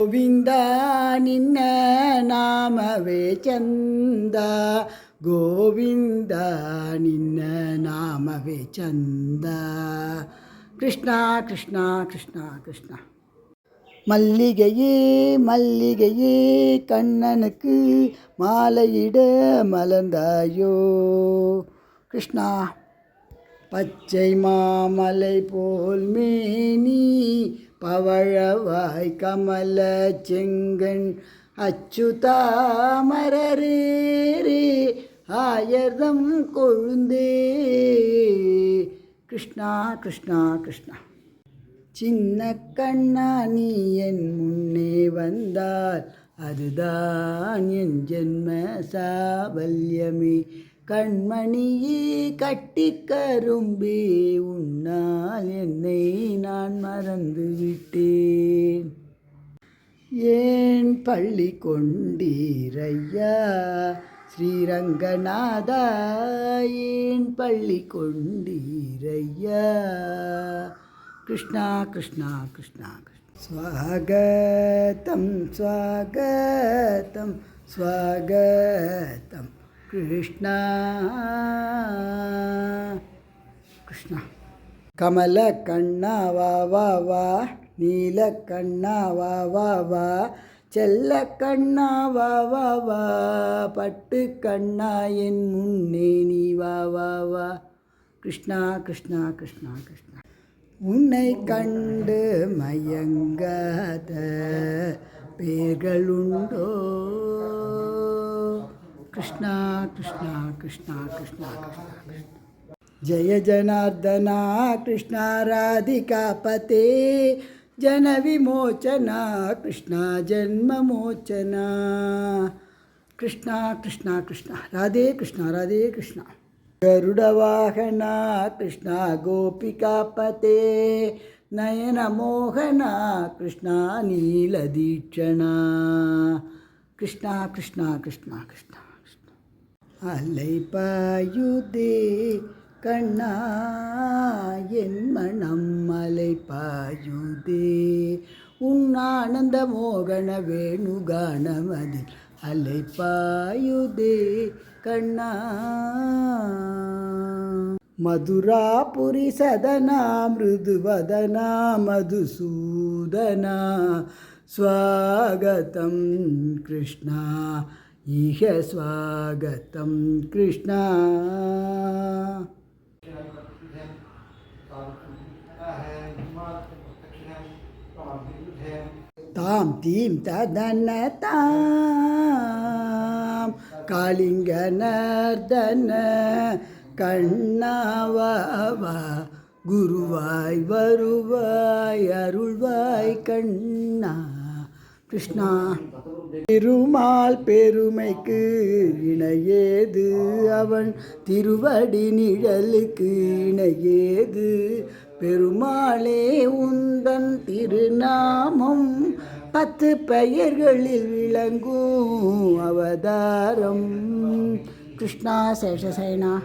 ಗೋವಿಂದ ನಿನ್ನ ನಾಮವೇ ಚಂದ ಗೋವಿಂದ ನಿನ್ನ ನಾಮವೇ ಚಂದ ಕೃಷ್ಣ ಕೃಷ್ಣ ಕೃಷ್ಣ ಕೃಷ್ಣ மல்லிகையே மல்லிகையே கண்ணனுக்கு மாலையிட மலர்ந்தாயோ கிருஷ்ணா பச்சை மாமலை போல் மேனி பவழவாய் கமல செங்கண் அச்சுதாமரரே ஆயர்தம் கொழுந்தே. கிருஷ்ணா கிருஷ்ணா கிருஷ்ணா. சின்ன கண்ணா நீ என் முன்னே வந்தால் அதுதான் என் ஜென்ம சாவல்யமே கண்மணியே கட்டி கரும்பே உன்னால் என்னை நான் மறந்து விட்டேன் ஏன் பள்ளி கொண்டீரையா ஸ்ரீரங்கநாதா? ஏன் பள்ளி கொண்டீரையா? கிருஷ்ணா கிருஷ்ணா கிருஷ்ணா கிருஷ்ணா. ஸ்வாகதம் ஸ்வாகதம் ஸ்வாகதம். கிருஷ்ணா. கிருஷ்ணா. கமல கண்ணா வா வா வா. நீல கண்ணா வா வா வா. செல்ல கண்ணா வா வா வா. பட்டு கண்ணா என் முன்னே நீ வா வா வா. கிருஷ்ணா கிருஷ்ணா கிருஷ்ணா கிருஷ்ணா. உன்னை கண்டு மயங்காத பேர்களுண்டோ కృష్ణ కృష్ణ కృష్ణ కృష్ణ కృష్ణ. జయ జనార్దన కృష్ణ రాధికాపతే జన విమోచన కృష్ణ జన్మమోచన. కృష్ణ కృష్ణ కృష్ణ. రాధే కృష్ణ రాధే కృష్ణ. గరుడవాహన కృష్ణ గోపికాపతే నయనమోహన కృష్ణ నీలదీక్షణ. కృష్ణ కృష్ణ కృష్ణ కృష్ణ. அலை பாயுதே கண்ணா என் மனம் அலை பாயுதே. உன் ஆனந்த மோகன வேணுகானமதில் அலை பாயுதே கண்ணா. மதுராபுரி சதனா மிருதுவதனா மதுசூதனா ஸ்வாகதம் கிருஷ்ணா. ஈக ஸ்வாகத்தம் கிருஷ்ணா தாம் தீம் ததன தாம் காளிங்க நர்தன கண்ணாவா குருவாய் வருவாய் அருள்வாய் கண்ணா கிருஷ்ணா திருமால் பெருமைக்கு இணையேது? அவன் திருவடி நிழலுக்கு இணையேது? பெருமாளே உந்தன் திருநாமம் பத்து பெயர்களில் விளங்கும் அவதாரம். கிருஷ்ணா சேஷசைனா.